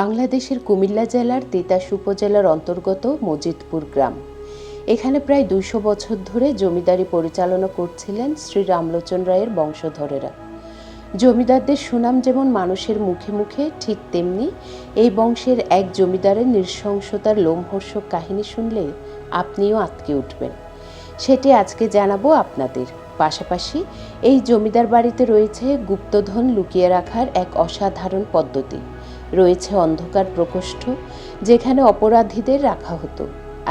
বাংলাদেশের কুমিল্লা জেলার তিতাস উপজেলার অন্তর্গত মজিদপুর গ্রাম। এখানে প্রায় দুইশো বছর ধরে জমিদারি পরিচালনা করছিলেন শ্রী রামলোচন রায়ের বংশধরেরা। জমিদারদের সুনাম যেমন মানুষের মুখে মুখে, ঠিক তেমনি এই বংশের এক জমিদারের নৃশংসতার লোমহর্ষক কাহিনী শুনলে আপনিও আটকে উঠবেন। সেটি আজকে জানাব আপনাদের। পাশাপাশি এই জমিদার বাড়িতে রয়েছে গুপ্তধন লুকিয়ে রাখার এক অসাধারণ পদ্ধতি। রয়েছে অন্ধকার প্রকোষ্ঠ যেখানে অপরাধীদের রাখা হতো।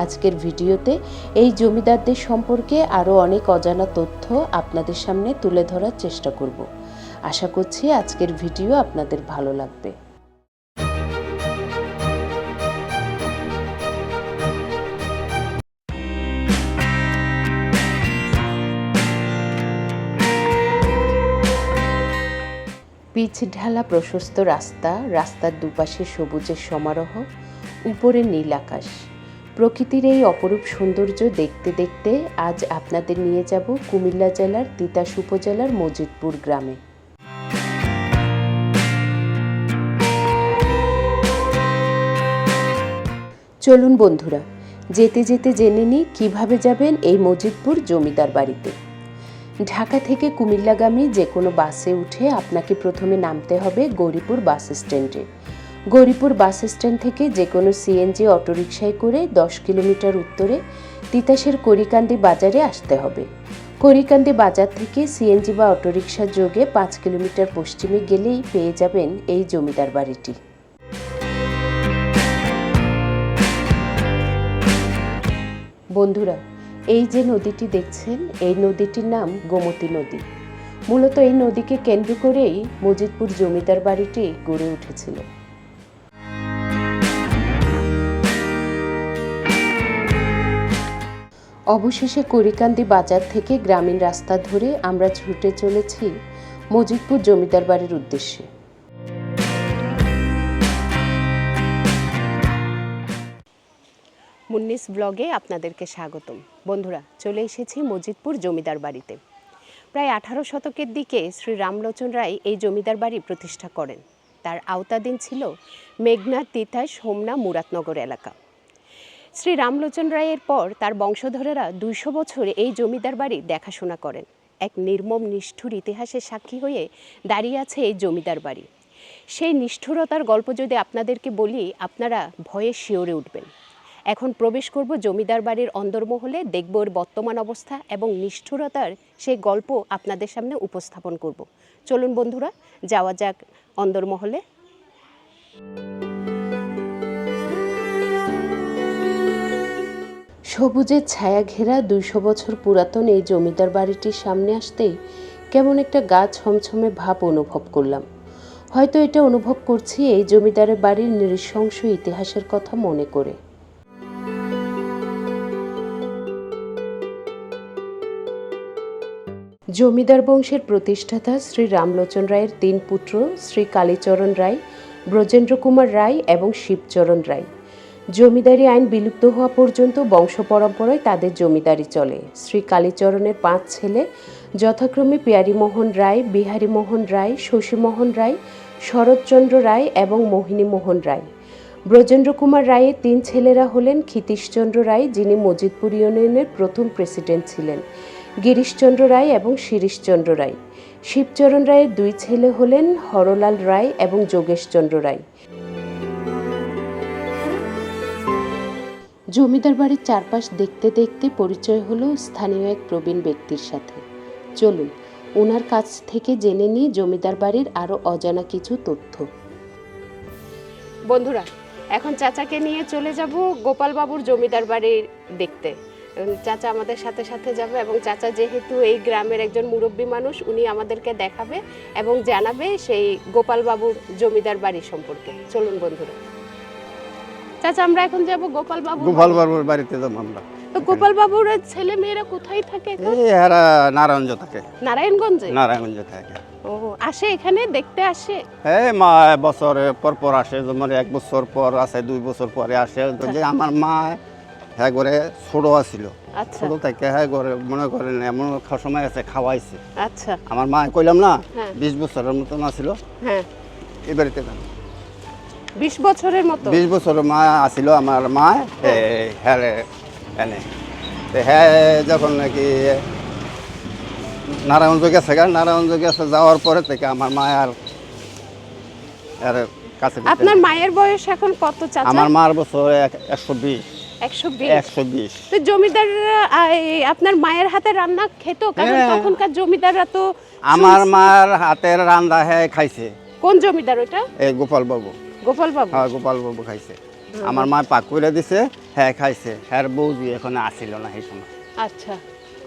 আজকের ভিডিওতে এই জমিদারদের সম্পর্কে আরও অনেক অজানা তথ্য আপনাদের সামনে তুলে ধরার চেষ্টা করব। আশা করছি আজকের ভিডিও আপনাদের ভালো লাগবে। পিচ ঢালা প্রশস্ত রাস্তা, রাস্তার দুপাশে সবুজের সমারোহ, উপরে নীল আকাশ। প্রকৃতির এই অপরূপ সৌন্দর্য দেখতে দেখতে আজ আপনাদের নিয়ে যাব কুমিল্লা জেলার তিতাস উপজেলার মজিদপুর গ্রামে। চলুন বন্ধুরা, যেতে যেতে জেনে নিই কীভাবে যাবেন এই মজিদপুর জমিদার বাড়িতে। ঢাকা থেকে কুমিল্লাগামী যে কোনো বাসে উঠে আপনাকে প্রথমে নামতে হবে গৌরীপুর বাস স্ট্যান্ডে। গৌরীপুর বাস স্ট্যান্ড থেকে যে কোনো সিএনজি অটোরিকশায় করে দশ কিলোমিটার উত্তরে তিতাসের করিকান্দি বাজারে আসতে হবে। করিকান্দি বাজার থেকে সিএনজি বা অটোরিকশার যোগে পাঁচ কিলোমিটার পশ্চিমে গেলেই পেয়ে যাবেন এই জমিদার বাড়িটি। বন্ধুরা এই যে নদীটি দেখছেন, এই নদীটির নাম গোমতী নদী। মূলত এই নদীকে কেন্দ্র করেই মজিদপুর জমিদার বাড়িটি গড়ে উঠেছিল। অবশেষে করিকান্দি বাজার থেকে গ্রামীণ রাস্তা ধরে আমরা ছুটে চলেছি মজিদপুর জমিদার বাড়ির উদ্দেশ্যে। মুন্নিস ব্লগে আপনাদেরকে স্বাগতম। বন্ধুরা, চলে এসেছি মজিদপুর জমিদার বাড়িতে। প্রায় আঠারো শতকের দিকে শ্রী রামলোচন রায় এই জমিদার বাড়ি প্রতিষ্ঠা করেন। তার আওতাধীন ছিল মেঘনা, তিতাস, হোমনা, মুরাদনগর এলাকা। শ্রী রামলোচন রায়ের পর তার বংশধরেরা দুইশো বছর এই জমিদার বাড়ি দেখাশোনা করেন। এক নির্মম, নিষ্ঠুর ইতিহাসের সাক্ষী হয়ে দাঁড়িয়ে আছে এই জমিদার বাড়ি। সেই নিষ্ঠুরতার গল্প যদি আপনাদেরকে বলি, আপনারা ভয়ে শিওরে উঠবেন। এখন প্রবেশ করব জমিদার বাড়ির অন্দরমহলে, দেখব এর বর্তমান অবস্থা এবং নিষ্ঠুরতার সেই গল্প আপনাদের সামনে উপস্থাপন করব। চলুন বন্ধুরা, যাওয়া যাক অন্দরমহলে। সবুজের ছায়া ঘেরা দুইশো বছর পুরাতন এই জমিদার বাড়িটির সামনে আসতেই কেমন একটা গা ছমছমে ভাব অনুভব করলাম। হয়তো এটা অনুভব করছি এই জমিদারের বাড়ির নৃশংস ইতিহাসের কথা মনে করে। জমিদার বংশের প্রতিষ্ঠাতা শ্রী রামলোচন রায়ের তিন পুত্র, শ্রী কালীচরণ রায়, ব্রজেন্দ্র কুমার রায় এবং শিবচরণ রায়। জমিদারি আইন বিলুপ্ত হওয়া পর্যন্ত বংশ পরম্পরায় তাদের জমিদারি চলে। শ্রী কালীচরণের পাঁচ ছেলে, যথাক্রমে পিয়ারীমোহন রায়, বিহারীমোহন রায়, শশীমোহন রায়, শরৎচন্দ্র রায় এবং মোহিনীমোহন রায়। ব্রজেন্দ্র কুমার রায়ের তিন ছেলেরা হলেন ক্ষিতীশচন্দ্র রায়, যিনি মজিদপুর ইউনিয়নের প্রথম প্রেসিডেন্ট ছিলেন। গিরিশচন্দ্র রায় এবং শিরিশচন্দ্র রায়। শিবচরণ রায়ের দুই ছেলে হলেন হরলাল রায় এবং যোগেশচন্দ্র রায়। জমিদার বাড়ির চারপাশ দেখতে দেখতে পরিচয় হলো স্থানীয় এক প্রবীণ ব্যক্তির সাথে। চলুন, ওনার কাছ থেকে জেনে নিই জমিদার বাড়ির আরও অজানা কিছু তথ্য। বন্ধুরা, এখন চাচাকে নিয়ে চলে যাব গোপালবাবুর জমিদার বাড়ির দেখতে। চাচা আমাদের সাথে সাথে যাবে এবং চাচা যেহেতু এই গ্রামের একজন মুরব্বী মানুষ উনি আমাদেরকে দেখাবে এবং জানাবে সেই গোপালবাবুর জমিদার বাড়ি সম্পর্কে। চলুন বন্ধুরা। চাচা আমরা এখন যাব গোপালবাবু গোপাল বাবুর বাড়িতে যাব আমরা তো গোপালবাবুর ছেলে মেয়েরা কোথায় থাকে? এরা নারায়ণজ থাকে। নারায়ণগঞ্জে? নারায়ণগঞ্জ থাকে। ও আসে এখানে? দেখতে আসে? এই মা বছর পর পর আসে যেমন এক বছর পর আসে দুই বছর পরে আসে। যে আমার মা হ্যাঁ করে ছোট আছিল। আচ্ছা। ছোট থেকে হ্যাঁ করে মনে করেন এমন সময় আছে খাওয়াইছে। আচ্ছা। আমার মা কইলাম না হ্যাঁ। বিশ বছরের মতন আছিল। হ্যাঁ। যান বিশ বছরের মতো? বিশ বছর মা আসিল আমার মা হ্যাঁ। এনে। হ্যাঁ যখন নাকি নারায়ণজ গেছে গা নারায়ণজ গেছে যাওয়ার পরে থেকে আমার মা আর আর কাছে আপনার মায়ের বয়স এখন কত চাচা? আমার মার বছর এক- একশো বিশ। তো জমিদাররা আপনার মায়ের হাতে রান্না খেত? কারণ হ্যাঁ। তখনকার জমিদাররা তো আমার মার হাতের রান্দা হ্যাঁ খাইছে। কোন জমিদার ওটা এই গোপাল বাবু গোপাল বাবু হ্যাঁ গোপাল বাবু খাইছে আমার মা পাক করে দিছে হ্যাঁ খাইছে। হ্যার বৌজি এখন আসিল না সেই সময়। আচ্ছা।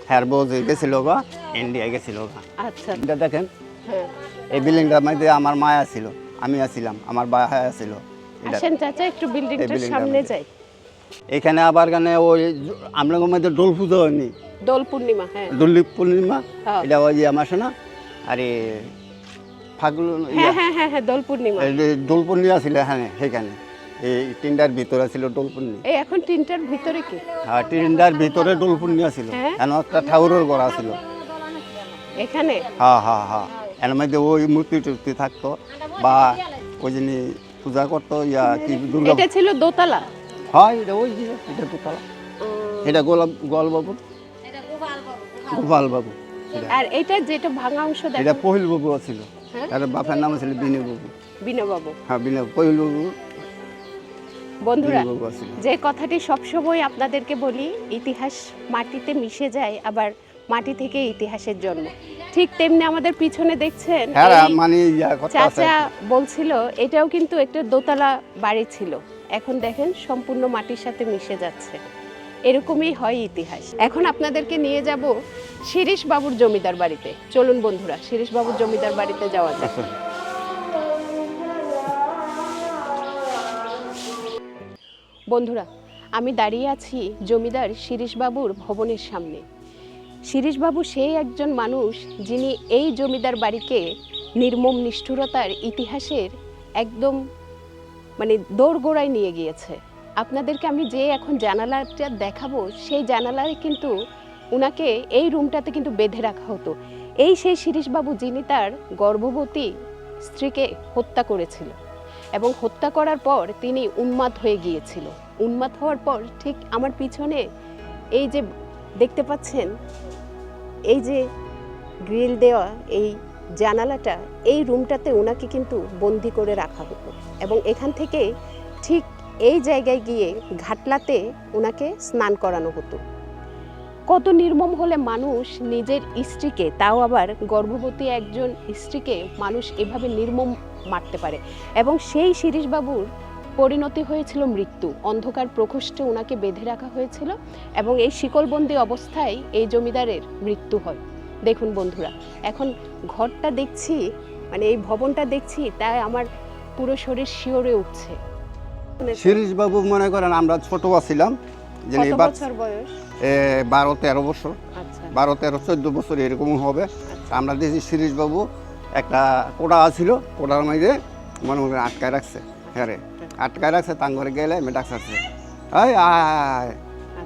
হ্যার বৌজি গেছিল গা ইন্ডিয়া গেছিল গা। আচ্ছা। এটা দেখেন হ্যাঁ। এই বিল্ডিংটার মধ্যে আমার মা আছিল আমি আছিলাম আমার বা আছিল এটা আসেন চাচা একটু বিল্ডিংটার সামনে যাই। এখানে আবার গানে ওই আমরা মধ্যে দোল পুজো হয়নি? দোল পূর্ণিমা হ্যাঁ। দোলি পূর্ণিমা? হ্যাঁ। এটা ওই যে আমার শোনা? আরে ফাগুন হ্যাঁ হ্যাঁ হ্যাঁ হ্যাঁ দোল পূর্ণিমা। দোল পূর্ণিমা ছিল হ্যাঁ সেখানে এই তিনটার ভিতরে ছিল দোল পূর্ণিমা। এই এখন তিনটার ভিতরে কি? হ্যাঁ তিনটার ভিতরে দোল পূর্ণিমা ছিল। হ্যাঁ। এন একটা ঠাকুরের গড়া ছিল। এখানে? হ্যাঁ হ্যাঁ হ্যাঁ। এর মধ্যে ওই মূর্তি টুর্তি থাকতো বা ওই যিনি পূজা করতো ইয়া কি দুর্গা এটা ছিল দোতলা। হয় এটা ওই যে এটা এটা বাবু আর এটা যেটা ভাঙা অংশ এটা ছিল হ্যাঁ? তার বাপের নাম ছিল হ্যাঁ বিনয় বন্ধুরা যে কথাটি সবসময় আপনাদেরকে বলি ইতিহাস মাটিতে মিশে যায় আবার মাটি থেকে ইতিহাসের জন্ম। ঠিক তেমনি আমাদের পিছনে দেখছেন হ্যাঁ মানে চাচা বলছিল এটাও কিন্তু একটা দোতলা বাড়ি ছিল। এখন দেখেন সম্পূর্ণ মাটির সাথে মিশে যাচ্ছে। এরকমই হয় ইতিহাস। এখন আপনাদেরকে নিয়ে যাব শিরিশ বাবুর জমিদার বাড়িতে। চলুন বন্ধুরা শিরিশ বাবুর জমিদার বাড়িতে যাওয়া যাক। বন্ধুরা, আমি দাঁড়িয়ে আছি জমিদার শিরিশবাবুর ভবনের সামনে। শিরিশবাবু সেই একজন মানুষ যিনি এই জমিদার বাড়িকে নির্মম নিষ্ঠুরতার ইতিহাসের একদম মানে দোরগোড়ায় নিয়ে গিয়েছে। আপনাদেরকে আমি যে এখন জানালাটা দেখাবো, সেই জানালায় কিন্তু উনাকে এই রুমটাতে কিন্তু বেঁধে রাখা হতো। এই সেই শিরিশবাবু যিনি তার গর্ভবতী স্ত্রীকে হত্যা করেছিল এবং হত্যা করার পর তিনি উন্মাদ হয়ে গিয়েছিল। উন্মাদ হওয়ার পর ঠিক আমার পিছনে এই যে দেখতে পাচ্ছেন, এই যে গ্রিল দেওয়া, এই জানালাটা এই রুমটাতে ওনাকে কিন্তু বন্দি করে রাখা হতো এবং এখান থেকে ঠিক এই জায়গায় গিয়ে ঘাটলাতে ওনাকে স্নান করানো হতো। কত নির্মম হলে মানুষ নিজের স্ত্রীকে, তাও আবার গর্ভবতী একজন স্ত্রীকে মানুষ এভাবে নির্মম মারতে পারে এবং সেই শিরিশবাবুর পরিণতি হয়েছিল মৃত্যু। অন্ধকার প্রকোষ্ঠে ওনাকে বেঁধে রাখা হয়েছিল এবং এই শিকলবন্দি অবস্থায় এই জমিদারের মৃত্যু হয়। দেখুন বন্ধুরা এখন ঘরটা দেখছি মানে এই ভবনটা দেখছি তাই আমার পুরো শরীর শিওরে উঠছে। শিরিষ বাবু মনে করেন আমরা ছোট ছিলাম কত বছর বয়স? বারো তেরো বছর। আচ্ছা। বারো তেরো চোদ্দ বছর এরকম হবে। আমরা দেখছি শিরিষ বাবু একটা কোটা আছিল কোড়ার মধ্যে মনে মনে আটকায় রাখছে হ্যাঁ রে। আটকায় রাখছে তার ঘরে গেলে আমি ডাকছে এই আয়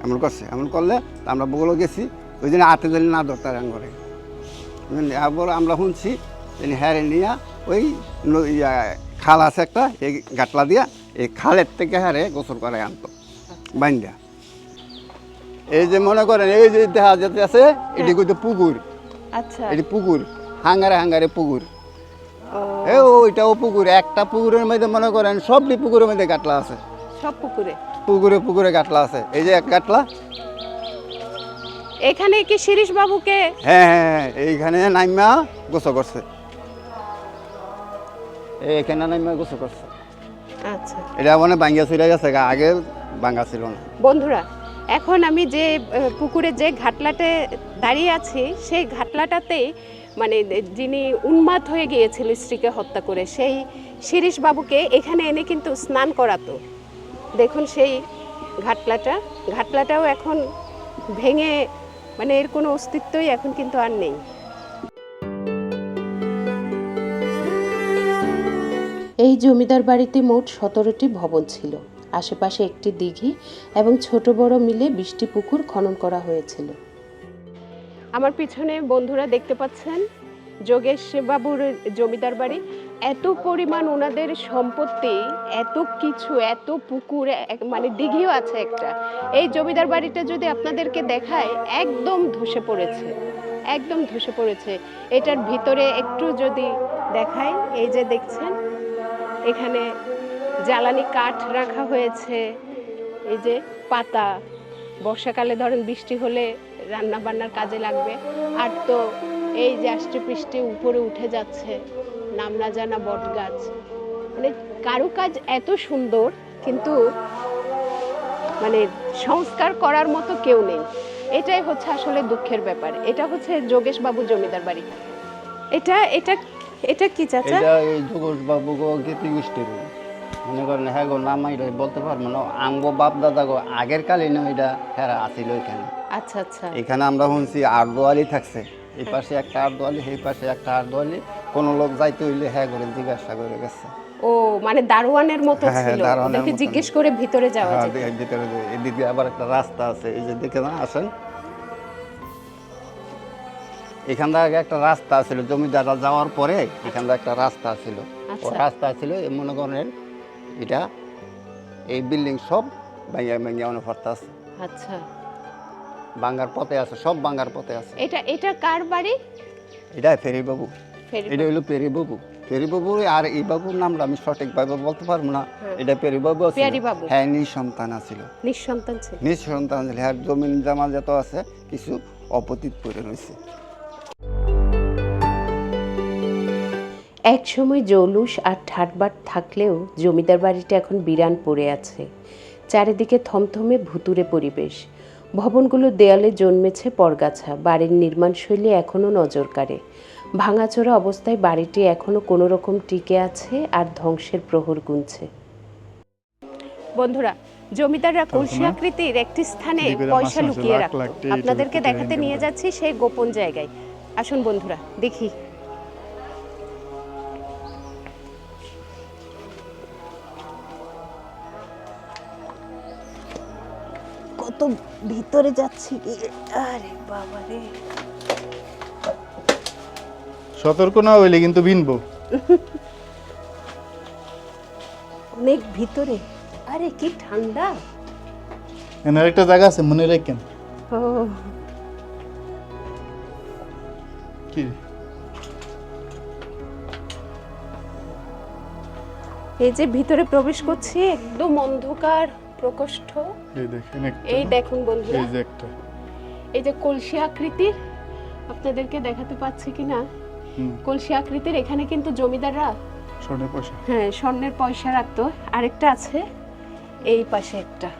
এমন করছে এমন করলে আমরা বগুলো গেছি ওই জন্য আটে দিন না ধরতার ঘরে। আবার আমরা শুনছি তিনি হ্যাঁ নিয়ে ওই খাল আছে একটা এই গাটলা দিয়া এই খালের থেকে হ্যারে গোসল করে আনতো বাইন্দা। এই যে মনে করেন এই যে দেখা যেতে আছে এটি কিন্তু পুকুর। আচ্ছা। এটি পুকুর হাঙ্গারে হাঙ্গারে পুকুর। এ ওইটাও পুকুর একটা পুকুরের মধ্যে মনে করেন সবটি পুকুরের মধ্যে গাটলা আছে। সব পুকুরে? পুকুরে পুকুরে গাটলা আছে। এই যে এক গাটলা এখানে কি শিরিশ বাবুকে হ্যাঁ হ্যাঁ হ্যাঁ, এইখানে নাইমা গোসল করছে। এইখানে নাইমা গোসল করছে। আচ্ছা। এটা মানে বাঙ্গা ছিল গেছে আগে বাঙ্গা ছিল না। বন্ধুরা এখন আমি যে পুকুরে যে ঘাটলাতে দাঁড়িয়ে আছি সেই ঘাটলাটাতেই মানে যিনি উন্মাদ হয়ে গিয়েছিল স্ত্রীকে হত্যা করে সেই শিরিশ বাবুকে এখানে এনে কিন্তু স্নান করাতো। দেখুন সেই ঘাটলাটা ঘাটলাটাও এখন ভেঙে মানে এর কোনো অস্তিত্বই এখন কিন্তু আর নেই। এই জমিদার বাড়িতে মোট সতেরোটি ভবন ছিল। আশেপাশে একটি দিঘি এবং ছোট বড় মিলে বৃষ্টি পুকুর খনন করা হয়েছিল। আমার পিছনে বন্ধুরা দেখতে পাচ্ছেন যোগেশ বাবুর জমিদার বাড়ি। এত পরিমাণ ওনাদের সম্পত্তি, এত কিছু, এত পুকুর মানে দিঘিও আছে একটা। এই জমিদার বাড়িটা যদি আপনাদেরকে দেখায়, একদম ধসে পড়েছে। একদম ধসে পড়েছে। এটার ভিতরে একটু যদি দেখাই, এই যে দেখছেন, এখানে জ্বালানি কাঠ রাখা হয়েছে, এই যে পাতা। বর্ষাকালে ধরেন বৃষ্টি হলে রান্না বান্নার কাজে লাগবে। আর তো এই যে আষ্টে উপরে উঠে যাচ্ছে। নাম না জানা বট গাছ। মানে কারুকাজ এত সুন্দর কিন্তু মানে সংস্কার করার মতো কেউ নেই। এটাই হচ্ছে আসলে দুঃখের ব্যাপার। এটা হচ্ছে যোগেশ বাবু জমিদার বাড়ি। এটা এটা এটা কি চাচা? এটা এই যোগেশ বাবু গো গীতি গোষ্ঠীর মনে করেন হ্যাঁ গো নাম এটা বলতে পারব না। আঙ্গো বাপ দাদা গো আগের কালীন এটা হেরা আসিল এখানে। আচ্ছা আচ্ছা। এখানে আমরা শুনছি আর্দোয়ালি থাকছে। এই পাশে একটা আর্দোয়ালি এই পাশে একটা আর্দোয়ালি। কোন লোক যাইতে হইলে হ্যাঁ করে জিজ্ঞাসা করে গেছে। ও মানে দারোয়ানের মতো হ্যাঁ, হ্যাঁ, ছিল? ওদেরকে জিজ্ঞেস করে ভিতরে যাওয়া হ্যাঁ, ভিতরে এদিকে আবার একটা রাস্তা আছে এই যে দেখে না আসেন। এখান থেকে একটা রাস্তা ছিল জমিদাররা যাওয়ার পরে এখান থেকে একটা রাস্তা ছিল। ও আচ্ছা। রাস্তা ছিল এই মনে করেন এটা এই বিল্ডিং সব ভাঙ্গা ভাঙ্গা অনেক আছে। আচ্ছা। বাঙ্গার পথে আছে সব বাঙ্গার পথে আছে। এটা এটা কার বাড়ি? এটা ফেরি বাবু এটা হলো পেরি বাবু পেরি বাবু আর এই বাবুর নামটা আমি সঠিকভাবে বলতে পারব না। হ্যাঁ। এটা পেরি বাবু ছিল। পেয়ারি বাবু। হ্যাঁ নিঃসন্তান ছিল নিঃসন্তান ছিল। নিজ সন্তান ছিল হ্যাঁ জমিন জামা যত আছে কিছু অপতীত পড়ে রয়েছে। এক সময় জৌলুস আর ঠাটবাট থাকলেও জমিদার বাড়িটা এখন বিরান পড়ে আছে। চারিদিকে থমথমে ভুতুরে পরিবেশ। ভবনগুলোর দেয়ালে জন্মেছে পরগাছা। বাড়ির নির্মাণশৈলী এখনও নজর কাড়ে। ভাঙাচোরা অবস্থায় বাড়িটি এখনও কোনো রকম টিকে আছে আর ধ্বংসের প্রহর গুনছে। বন্ধুরা জমিদাররা কলসি আকৃতির একটি স্থানে পয়সা লুকিয়ে রাখত আপনাদেরকে দেখাতে নিয়ে যাচ্ছি সেই গোপন জায়গায়। আসুন বন্ধুরা দেখি। কত ভিতরে যাচ্ছি আরে বাবা রে সতর্ক না হইলে কিন্তু ভিনবো। অনেক ভিতরে। আরে কি ঠান্ডা। এনার একটা জায়গা আছে মনে রাখেন। ও। কি? এই যে ভিতরে প্রবেশ করছি একদম অন্ধকার প্রকোষ্ঠ। এই দেখেন এই দেখুন বন্ধুরা। এই যে একটা। এই যে কলসি আকৃতির আপনাদেরকে দেখাতে পাচ্ছি কিনা? কলসি আকৃতির এখানে কিন্তু জমিদাররা স্বর্ণের পয়সা। হ্যাঁ স্বর্ণের পয়সা রাখতো। আরেকটা আছে এই পাশে একটা।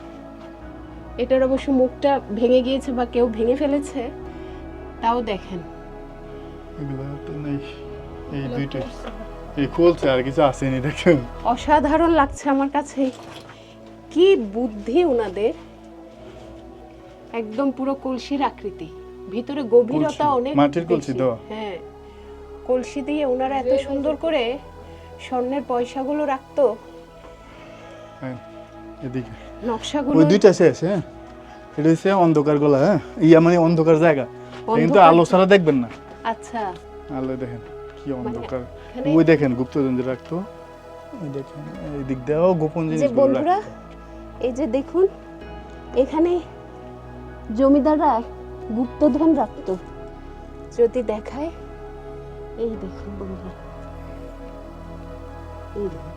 এটার অবশ্য মুখটা ভেঙে গিয়েছে বা কেউ ভেঙে ফেলেছে তাও দেখেন। এগুলো তো নেই। এই দুইটা। এই খুলছে আর কিছু আসেনি দেখেন। অসাধারণ লাগছে আমার কাছে। কি বুদ্ধি ওনাদের একদম পুরো কলসির আকৃতি। ভিতরে গভীরতা অনেক মাটির কলসি। দেওয়া। হ্যাঁ। কলসি দিয়ে ওনারা এত সুন্দর করে স্বর্ণের পয়সাগুলো রাখতো। হ্যাঁ এদিকে। নকশাগুলো ওই দুইটা শেষ হ্যাঁ। এটা হচ্ছে অন্ধকার গলা হ্যাঁ। ইয়া মানে অন্ধকার জায়গা। কিন্তু আলো ছাড়া দেখবেন না। আচ্ছা। আলো দেখেন কি অন্ধকার। ওই দেখেন গুপ্তধন যে রাখতো ওই দেখেন এই দিক দিয়েও গোপন জিনিস বন্ধুরা এই যে দেখুন এখানে জমিদাররা গুপ্তধন রাখতো। যদি দেখায় এই দেখুন বন্ধুরা। এই দেখুন।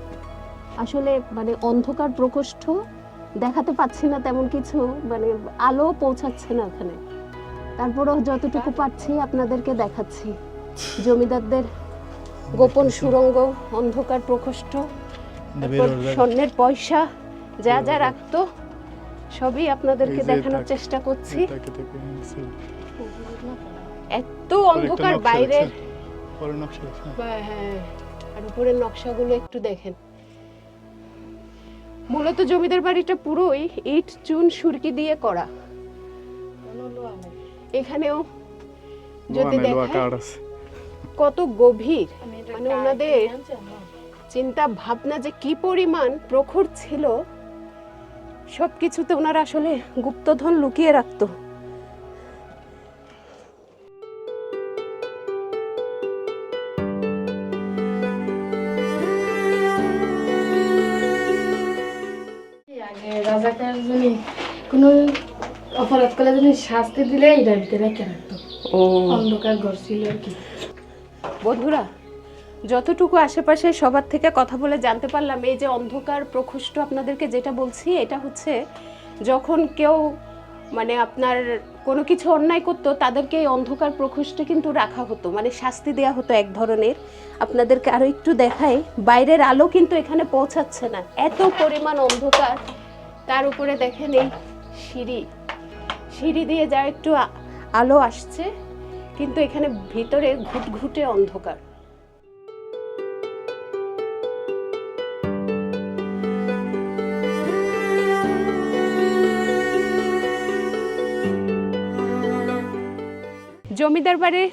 আসলে মানে অন্ধকার প্রকোষ্ঠ দেখাতে পাচ্ছি না তেমন কিছু মানে আলো পৌঁছাচ্ছে না ওখানে। তারপরেও যতটুকু পাচ্ছি আপনাদেরকে দেখাচ্ছি। জমিদারদের গোপন সুরঙ্গ অন্ধকার প্রকোষ্ঠ স্বর্ণের পয়সা যা যা রাখতো সবই আপনাদেরকে দেখানোর চেষ্টা করছি। এত অন্ধকার বাইরের দেখছেন? নকশা দেখছেন? হ্যাঁ আর উপরের নকশাগুলো একটু দেখেন। মূলত জমিদার বাড়িটা পুরোই ইট চুন সুরকি দিয়ে করা। এখানেও যদি লোহা নেই, লোহা দেখেন কত গভীর। মানে ওনাদের চিন্তা ভাবনা যে কি পরিমাণ প্রখর ছিল সব কিছুতে ওনারা আসলে গুপ্তধন লুকিয়ে রাখতো। করলে জন্য শাস্তি দিলে এটার ভিতরে রেখে রাখতো। অন্ধকার ঘর ছিল আর কি। বন্ধুরা যতটুকু আশেপাশে সবার থেকে কথা বলে জানতে পারলাম এই যে অন্ধকার প্রকোষ্ঠ আপনাদেরকে যেটা বলছি এটা হচ্ছে যখন কেউ মানে আপনার কোনো কিছু অন্যায় করতো তাদেরকে এই অন্ধকার প্রকোষ্ঠে কিন্তু রাখা হতো মানে শাস্তি দেওয়া হতো এক ধরনের। আপনাদেরকে আরও একটু দেখাই বাইরের আলো কিন্তু এখানে পৌঁছাচ্ছে না। এত পরিমাণ অন্ধকার। তার উপরে দেখেন এই সিঁড়ি। সিঁড়ি দিয়ে যা একটু আলো আসছে, কিন্তু এখানে ভিতরে ঘুটঘুটে অন্ধকার। জমিদার বাড়ির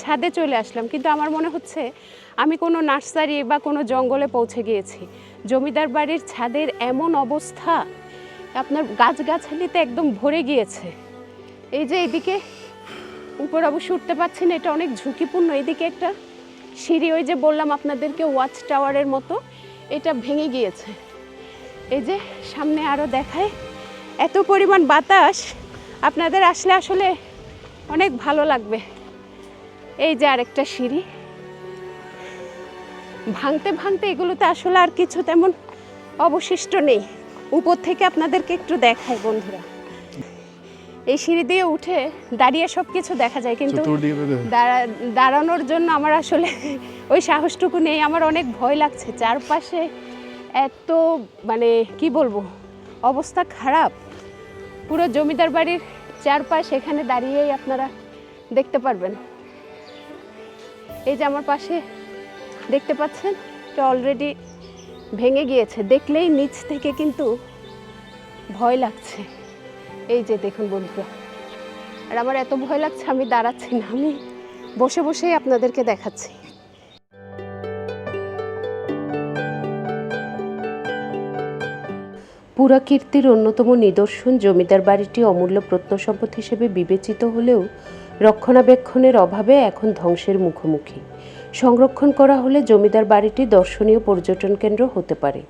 ছাদে চলে আসলাম, কিন্তু আমার মনে হচ্ছে আমি কোনো নার্সারি বা কোনো জঙ্গলে পৌঁছে গিয়েছি। জমিদার বাড়ির ছাদের এমন অবস্থা আপনার গাছগাছালিতে একদম ভরে গিয়েছে। এই যে এদিকে, উপর অবশ্য উঠতে পারছি না, এটা অনেক ঝুঁকিপূর্ণ। এদিকে একটা সিঁড়ি, ওই যে বললাম আপনাদেরকে ওয়াচ টাওয়ারের মতো, এটা ভেঙে গিয়েছে। এই যে সামনে আরও দেখায়, এত পরিমাণ বাতাস, আপনাদের আসলে আসলে অনেক ভালো লাগবে। এই যে আরেকটা সিঁড়ি। ভাঙতে ভাঙতে এগুলোতে আসলে আর কিছু তেমন অবশিষ্ট নেই। উপর থেকে আপনাদেরকে একটু দেখাই বন্ধুরা। এই সিঁড়ি দিয়ে উঠে দাঁড়িয়ে সব কিছু দেখা যায় কিন্তু দাঁড়ানোর জন্য আমার আসলে ওই সাহসটুকু নেই। আমার অনেক ভয় লাগছে। চারপাশে এত মানে কি বলব অবস্থা খারাপ। পুরো জমিদার বাড়ির চারপাশ এখানে দাঁড়িয়েই আপনারা দেখতে পারবেন। এই যে আমার পাশে দেখতে পাচ্ছেন এটা অলরেডি ভেঙে গিয়েছে, দেখলেই নিচ থেকে কিন্তু ভয় লাগছে। এই যে দেখুন বন্ধুরা, আর আমার এত ভয় লাগছে, আমি দাঁড়াচ্ছি না, আমি বসে বসেই আপনাদেরকে দেখাচ্ছি। পুরাকীর্তির অন্যতম নিদর্শন জমিদার বাড়িটি অমূল্য প্রত্নসম্পদ হিসেবে বিবেচিত হলেও রক্ষণাবেক্ষণের অভাবে এখন ধ্বংসের মুখোমুখি। সংরক্ষণ করা হলে জমিদার বাড়িটি দর্শনীয় পর্যটন কেন্দ্র হতে পারে।